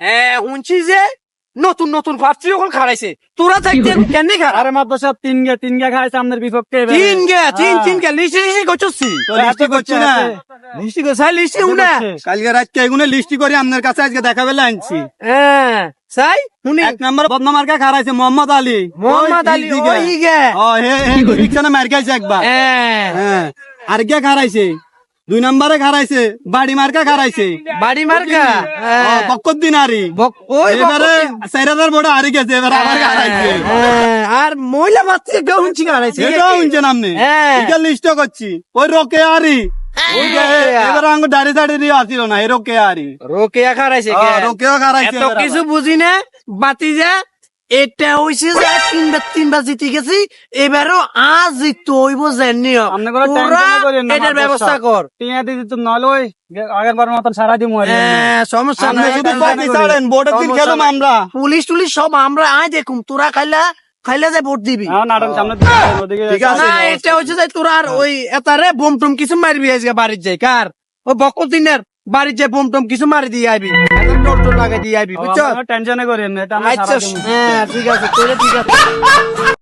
হ্যাঁ। শুনছি যে নতুন নতুন যখন খারাইছে তোরা থাকতে কেন আরে মাত্র সব তিন গে তিন গে খাইছে আমাদের বিপক্ষে তিন গে তিন হ্যাঁ। তিন গে লিস্টি লিস্টি লিস্টি করছি না? লিস্টি লিস্টি উনা করছে। কালকে রাতকে এগুলো লিস্টি করে আপনার কাছে আজকে দেখা বেলা আনছি হ্যাঁ সাই শুনি। এক নম্বর বদনামার্কা খারাইছে মোহাম্মদ আলী। মোহাম্মদ আলী ওই গে ও হে হে রিক্সানে মার খাইছে একবার। হ্যাঁ। হ্যাঁ আর কে খারাইছে দুই নম্বরে খারাইছে বাড়ি মার্কা খারাইছে বাড়ি মার্কা? হ্যাঁ। বক্কর দিন আরি। ওই এবারে বকর- চার হাজার বড় হারি গেছে এবার আবার খারাইছে হ্যাঁ, আর মহিলা বাচ্চা কেউ খারাইছে এটাও শুনছেন আপনি হ্যাঁ। এটা লিস্ট করছি। ওই রোকে আরি। এবার আঙ্গ দাড়ি দাড়ি দিয়ে আসিল না এই রোকে আরি। রোকেয়া খারাইছে খারাইছে কিছু বুঝি না বাতি যা এটা হইছে যে তিনবার তিনবার জিতে গেছি এবারও আজ জিততে হইব করেন এটার ব্যবস্থা কর। টিয়া দিদি তো নল ওই মতন সারা দিন হ্যাঁ, সমস্যা নাই। শুধু টেনশন ছাড়েন বোর্ডের দিন খেলাম আমরা। পুলিশ টুলিশ সব আমরা আয় দেখুম। তোরা খাইলা খাইলা যে ভোট দিবি। হ্যাঁ না এটা হচ্ছে যে তোরা আর ওই এতারে বোম টুম কিছু মারবি আজকে বাড়ির যাই। কার? ও বকর দিনের বাড়ির যাই বোম টুম কিছু মারি দিয়ে আইবি। টোর লাগাই দিয়ে আইবি বুঝছ? টেনশনে করেন না, এটা আমরা আচ্ছা হ্যাঁ ঠিক আছে তোরে ঠিক আছে।